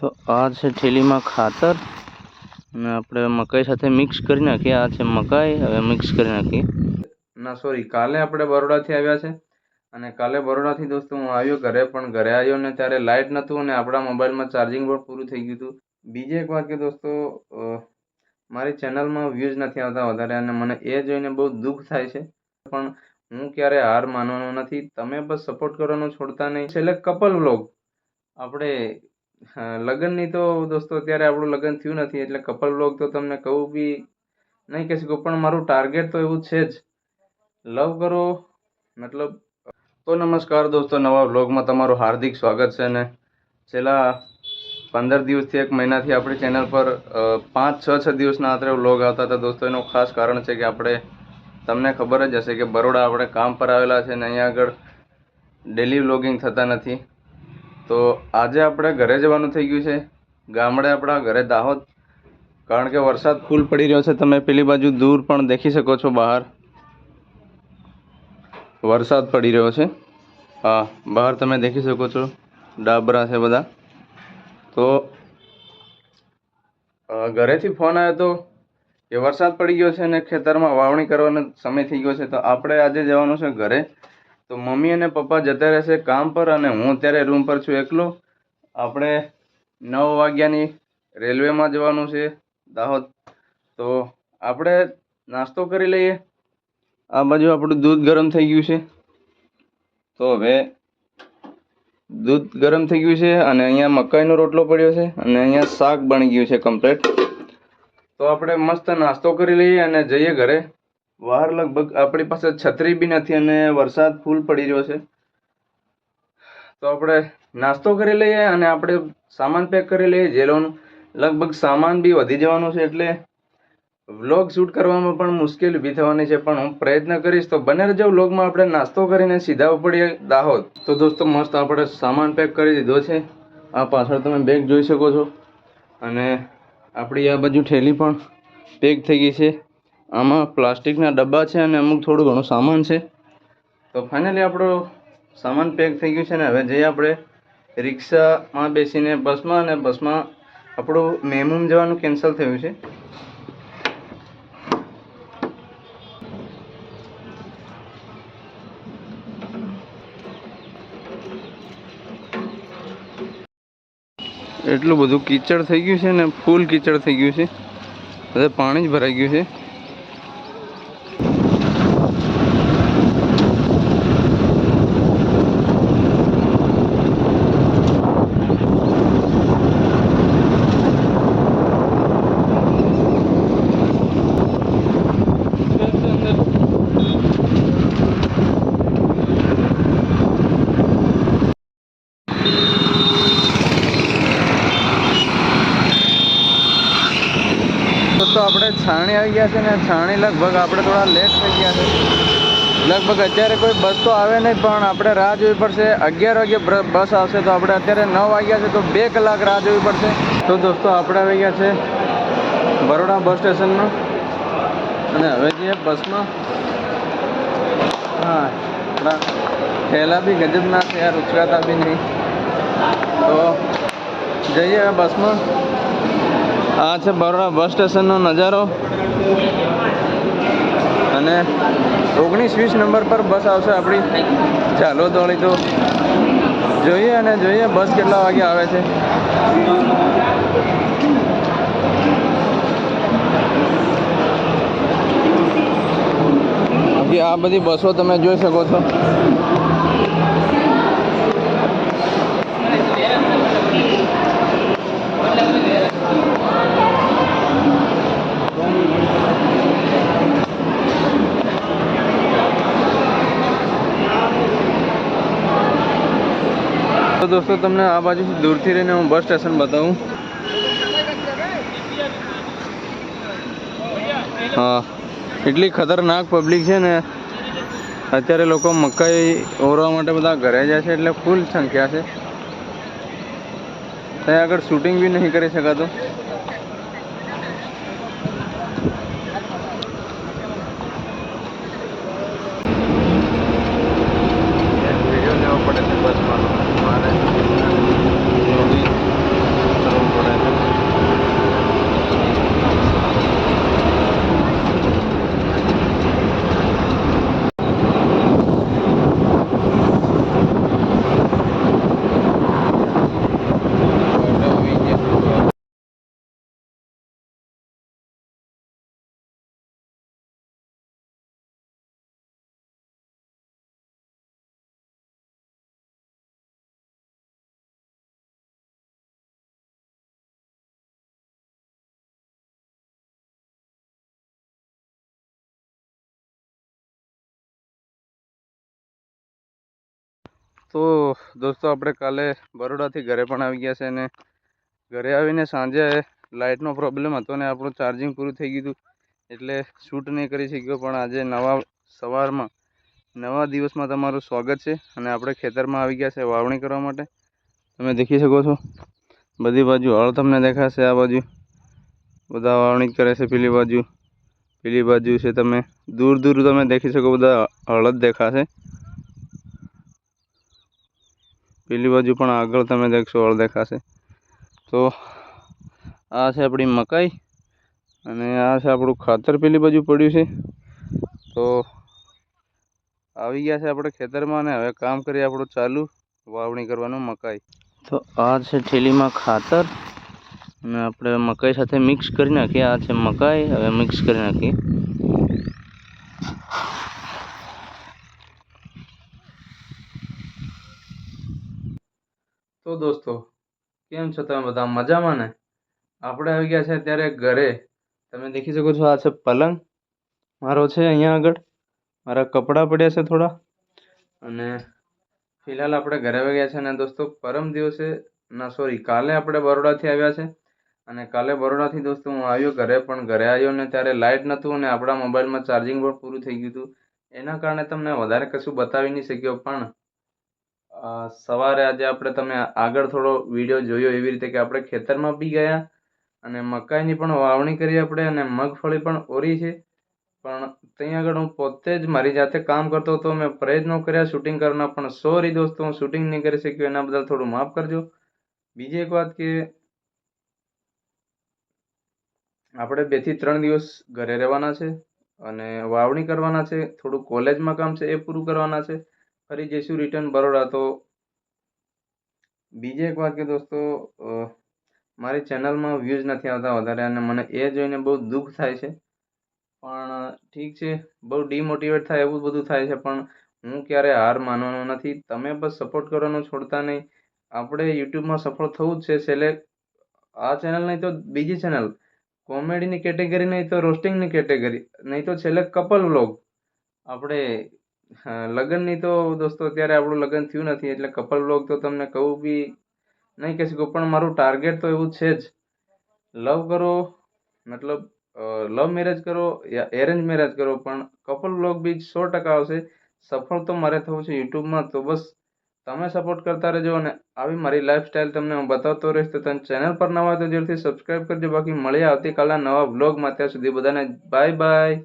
તો આ છે ઠેલીમાં ખાતર અને આપણે મકાઈ સાથે મિક્સ કરી નાખીએ. આ છે મકાઈ, હવે મિક્સ કરી નાખીએ. ના સોરી કાલે આપણે બરોડાથી આવ્યા છે અને કાલે બરોડાથી દોસ્તો હું આવ્યો ઘરે, પણ ઘરે આવ્યો ને ત્યારે લાઇટ નહોતું અને આપણા મોબાઈલમાં ચાર્જિંગ પણ પૂરું થઈ ગયું હતું. બીજી એક વાત કે દોસ્તો મારી ચેનલમાં વ્યૂઝ નથી આવતા વધારે અને મને એ જોઈને બહુ દુઃખ થાય છે. પણ હું ક્યારે હાર માનવાનો નથી. તમે બસ સપોર્ટ કરવાનું છોડતા નહીં. છેલ્લે કપલ વ્લોગ આપણે અ, લગ્નની તો દોસ્તો અત્યારે આપણું લગ્ન થયું નથી એટલે કપલ બ્લોગ તો તમને કહું બી નહીં કહી શકું પણ મારું ટાર્ગેટ તો એવું છે જ. લવ કરો મતલબ તો નમસ્કાર દોસ્તો નવા બ્લોગમાં તમારું હાર્દિક સ્વાગત છે ને. છેલ્લા પંદર દિવસથી એક મહિનાથી આપણી ચેનલ પર પાંચ છ છ દિવસના આતરે બ્લોગ આવતા હતા. દોસ્તો એનું ખાસ કારણ છે કે આપણે તમને ખબર જ હશે કે બરોડા આપણે કામ પર આવેલા છે ને અહીંયા આગળ ડેલી વ્લોગિંગ થતા નથી. તો આજે આપણે ઘરે જવાનું થઈ ગયું છે. ગામડે આપણા ઘરે દાહોદ. કારણ કે વરસાદ ફૂલ પડી રહ્યો છે. તમે પેલી બાજુ દૂર પણ દેખી શકો છો બહાર. વરસાદ પડી રહ્યો છે. હા, બહાર તમે દેખી શકો છો. ડાબરા છે બધા. તો ઘરેથી ફોન આવ્યો તો કે વરસાદ પડી ગયો છે અને ખેતરમાં વાવણી કરવાનો સમય થઈ ગયો છે. તો આપણે આજે જવાનું છે ઘરે. તો મમ્મી અને પપ્પા જતા રહેશે કામ પર અને હું અત્યારે રૂમ પર છું એકલો. આપણે નવ વાગ્યાની રેલવેમાં જવાનું છે દાહોદ. તો આપણે નાસ્તો કરી લઈએ. આ બાજુ આપણું દૂધ ગરમ થઈ ગયું છે. તો હવે દૂધ ગરમ થઈ ગયું છે અને અહીંયા મકાઈનો રોટલો પડ્યો છે અને અહીંયા શાક બની ગયું છે કમ્પ્લેટ તો આપણે મસ્ત નાસ્તો કરી લઈએ અને જઈએ ઘરે. બહાર લગભગ આપણી પાસે છત્રી બી નથી અને વરસાદ ફૂલ પડી રહ્યો છે. તો આપણે નાસ્તો કરી લઈએ અને આપણે સામાન પેક કરી લઈએ. જેલોનું લગભગ સામાન બી વધી જવાનું છે એટલે વ્લોગ શૂટ કરવામાં પણ મુશ્કેલ ઊભી થવાની છે. પણ હું પ્રયત્ન કરીશ તો બને રહેજો વ્લોગમાં આપણે નાસ્તો કરીને સીધા ઉપડીએ દાહોદ. તો દોસ્તો મસ્ત આપણે સામાન પેક કરી દીધો છે. આ પાછળ તમે બેગ જોઈ શકો છો. અને આપણી આ બાજુ ઠેલી પણ પેક થઈ ગઈ છે. આમાં પ્લાસ્ટિકના ડબ્બા છે અને અમુક થોડું ઘણું સામાન છે. તો ફાઇનલી આપણો સામાન પેક થઈ ગયું છે ને, હવે જઈએ આપણે રિક્ષામાં બેસીને બસમાં અને બસમાં આપણું મેમુમ જવાનું કેન્સલ થયું છે. એટલું બધું કીચડ થઈ ગયું છે ને, ફૂલ કીચડ થઈ ગયું છે. હવે પાણી જ ભરાઈ ગયું છે તો તો આપણે છાણી આવી ગયા છે ને છાણી લગભગ આપણે થોડા લેટ થઈ ગયા છે. લગભગ અત્યારે કોઈ બસ તો આવે નહીં, પણ આપણે રાહ જોવી પડશે. અગિયાર વાગે બસ આવશે તો આપણે અત્યારે નવ વાગ્યા છે તો બે કલાક રાહ જોવી પડશે. તો દોસ્તો, આપણે આવી ગયા છે બરોડા બસ સ્ટેશનમાં. અને હવે જઈએ બસમાં હા થેલા બી ગજબના યાર, ઉચકાતા બી નહીં. તો જઈએ બસમાં. આ છે, બરોડા બસ સ્ટેશનનો નજારો. અને ઓગણીસ વીસ નંબર પર બસ આવશે આપણી ચાલો, દોડી તો. જોઈએ અને જોઈએ બસ કેટલા વાગે આવે છે. આ બધી બસો તમે જોઈ શકો છો. દોસ્તો, તમને આ બાજુ દૂરથી રહીને હું બસ સ્ટેશન બતાવું. હા, એટલી ખતરનાક પબ્લિક છે ને, અત્યારે લોકો મકાઈ ઓરવા માટે બધા ઘરે જાય છે એટલે ફૂલ સંખ્યા છે. ત્યાં આગળ શૂટિંગ બી નહીં કરી શકાતું વીડિયો લેવો પડે છે બસમાં મારે તો દોસ્તો, આપણે કાલે બરોડાથી ઘરે પણ આવી ગયા છે અને ઘરે આવીને સાંજે લાઇટનો પ્રોબ્લેમ હતો ને આપણું ચાર્જિંગ પૂરું થઈ ગયું એટલે શૂટ નહીં કરી શક્યો, પણ આજે નવા સવારમાં, નવા દિવસમાં તમારું સ્વાગત છે અને આપણે ખેતરમાં આવી ગયા છે વાવણી કરવા માટે. તમે દેખી શકો છો, બધી બાજુ હળ તમને દેખાશે, આ બાજુ બધા વાવણી કરે છે, પેલી બાજુ પેલી બાજુ છે તમે, દૂર દૂર તમે દેખી શકો, બધા હળદ દેખાશે. પેલી બાજુ પણ આગળ તમે દેખશો હળ દેખાશે. તો આ છે આપણી મકાઈ અને આ છે આપણું ખાતર પેલી બાજુ પડ્યું છે. તો આવી ગયા છે આપણે ખેતરમાં અને હવે કામ કરીએ આપણું ચાલુ વાવણી કરવાનું મકાઈ. તો આ છે થેલીમાં ખાતર અને આપણે મકાઈ સાથે મિક્સ કરી નાખીએ. આ છે મકાઈ, હવે મિક્સ કરી નાખીએ. તો દોસ્તો, કેમ છો તમે બધા? મજામાં ને? આપણે આવી ગયા છે અત્યારે ઘરે. તમે દેખી શકો છો આ છે પલંગ. મારો છે અહીંયા આગળ. મારા કપડાં પડ્યા છે થોડા. અને ફિલહાલ આપણે ઘરે આવી ગયા છે અને દોસ્તો, પરમ દિવસે, ના સોરી કાલે આપણે બરોડાથી આવ્યા છે. અને કાલે બરોડાથી દોસ્તો હું આવ્યો ઘરે, પણ ઘરે આવ્યો ને ત્યારે લાઇટ નહોતું અને આપણા મોબાઈલમાં ચાર્જિંગ પણ પૂરું થઈ ગયું હતું. એના કારણે તમને વધારે કશું બતાવી નહીં શક્યો પણ સવારે આજે આપણે તમે આગળ થોડો વીડિયો જોયો એવી રીતે કે આપણે ખેતરમાં બી ગયા અને મકાઈની પણ વાવણી કરી આપણે અને મગફળી પણ ઓરી છે. પણ ત્યાં આગળ હું પોતે જ મારી જાતે કામ કરતો હતો, મેં પ્રયત્નો કર્યા શૂટિંગ કરવાના, પણ સોરી દોસ્તો, હું શૂટિંગ નહીં કરી શક્યો, એના બદલ થોડું માફ કરજો. બીજી એક વાત કે આપણે બેથી ત્રણ દિવસ ઘરે રહેવાના છે અને વાવણી કરવાના છે, થોડું કોલેજમાં કામ છે એ પૂરું કરવાના છે. ફરી જઈશું રિટર્ન બરોડા તો. બીજી એક વાત કે દોસ્તો મારી ચેનલમાં વ્યૂઝ નથી આવતા વધારે અને મને એ જોઈને બહુ દુઃખ થાય છે. પણ, ઠીક છે, બહુ ડિમોટિવેટ થાય એવું બધું થાય છે, પણ હું ક્યારે હાર માનવાનો નથી. તમે બસ સપોર્ટ કરવાનો છોડતા નહીં. આપણે યુટ્યુબમાં સફળ થવું જ છે, છેલ્લે આ ચેનલ નહીં તો બીજી ચેનલ કોમેડીની કેટેગરી નહીં તો રોસ્ટિંગની કેટેગરી નહીં તો છેલ્લે કપલ વ્લોગ આપણે હા, લગ્નની તો દોસ્તો અત્યારે આપણું લગ્ન થયું નથી એટલે કપલ બ્લોગ તો તમને કહું બી નહીં કહી શકું પણ મારું ટાર્ગેટ તો એવું છે જ. લવ કરો મતલબ લવ મેરેજ કરો યા એરેન્જ મેરેજ કરો પણ કપલ વ્લોગ બી સો ટકા આવશે. સફળ તો મારે થવું છે યુટ્યુબમાં તો બસ તમે સપોર્ટ કરતા રહેજો અને આવી મારી લાઈફસ્ટાઈલ તમને હું બતાવતો રહીશ તો તમે ચેનલ પર નવા હોય તો જરૂરથી સબસ્ક્રાઈબ કરજો. બાકી મળીએ આવતીકાલના નવા વ્લોગમાં ત્યાં સુધી બધાને બાય બાય